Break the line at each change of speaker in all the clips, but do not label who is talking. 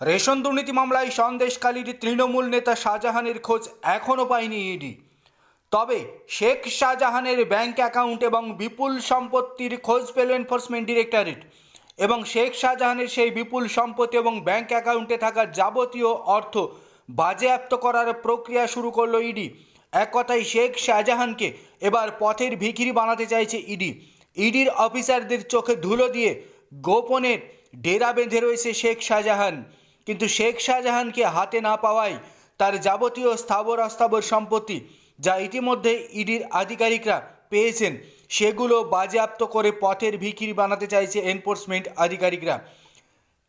Ration দুর্নীতি মামলায় সন্দেশকালীর তৃণমূল নেতা শাহজাহানের খোঁজ এখনও পায়নি ইডি। তবে শেখ শাহজাহানের ব্যাংক অ্যাকাউন্ট এবং বিপুল সম্পত্তির খোঁজ পেল এনফোর্সমেন্ট ডিরেক্টরেট এবং শেখ শাহজাহানের সেই বিপুল সম্পত্তি এবং ব্যাংক অ্যাকাউন্টে থাকা যাবতীয় অর্থ বাজেয়াপ্ত করার প্রক্রিয়া শুরু করল ইডি। এক কথায় শেখ শাহজাহানকে এবার পথের ভিখিরি বানাতে চাইছে ইডি। ইডির অফিসারদের চোখে ধুলো দিয়ে গোপনে ডেরা বেঁধে রয়েছে শেখ শাহজাহান। কিন্তু শেখ শাহজাহানকে হাতে না পাওয়ায় তার যাবতীয় স্থাবর অস্থাবর সম্পত্তি যা ইতিমধ্যে ইডির আধিকারিকরা পেয়েছেন, সেগুলো বাজেয়াপ্ত করে পথের ভিখিরি বানাতে চাইছে এনফোর্সমেন্ট আধিকারিকরা।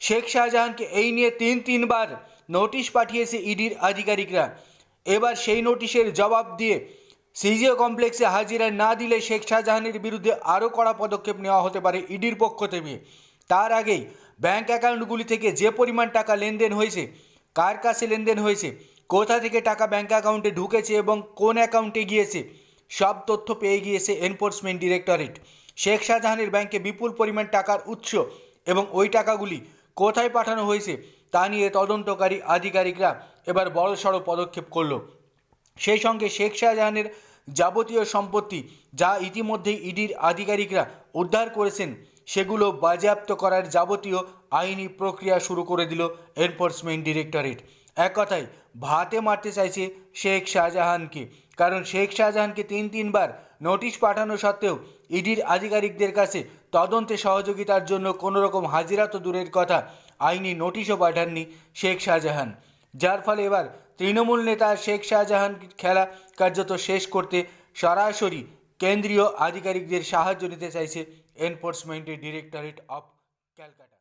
শেখ শাহজাহানকে এই নিয়ে তিন তিনবার নোটিশ পাঠিয়েছে ইডির আধিকারিকরা। এবার সেই নোটিশের জবাব দিয়ে সিজিও কমপ্লেক্সে হাজিরা না দিলে শেখ শাহজাহানের বিরুদ্ধে আরও কড়া পদক্ষেপ নেওয়া হতে পারে ইডির পক্ষ থেকে। তার আগেই ব্যাঙ্ক অ্যাকাউন্টগুলি থেকে যে পরিমাণ টাকা লেনদেন হয়েছে, কার কাছে লেনদেন হয়েছে, কোথা থেকে টাকা ব্যাংক অ্যাকাউন্টে ঢুকেছে এবং কোন অ্যাকাউন্টে গিয়েছে, সব তথ্য পেয়ে গিয়েছে এনফোর্সমেন্ট ডিরেক্টরেট। শেখ শাহজাহানের ব্যাংকে বিপুল পরিমাণ টাকার উৎস এবং ওই টাকাগুলি কোথায় পাঠানো হয়েছে, তা নিয়ে তদন্তকারী আধিকারিকরা এবার বড়সড় পদক্ষেপ করল। সেই সঙ্গে শেখ শাহজাহানের যাবতীয় সম্পত্তি যা ইতিমধ্যেই ইডির আধিকারিকরা উদ্ধার করেছেন সেগুলো বাজেয়াপ্ত করার যাবতীয় আইনি প্রক্রিয়া শুরু করে দিল এনফোর্সমেন্ট ডিরেক্টরেট। এক কথায়, ভাতে মারতে চাইছে শেখ শাহজাহানকে, কারণ শেখ শাহজাহানকে তিন তিনবার নোটিশ পাঠানো সত্ত্বেও ইডির আধিকারিকদের কাছে তদন্তে সহযোগিতার জন্য কোনো রকম হাজিরা তো দূরের কথা, আইনি নোটিশও পাঠাননি শেখ শাহজাহান। যার ফলে এবার তৃণমূল নেতা শেখ শাহজাহান খেলা কার্যত শেষ করতে সরাসরি কেন্দ্রীয় আধিকারিকদের সাহায্য নিতে চাইছে এনফোর্সমেন্টের ডিরেক্টরেট অফ ক্যালকাটা।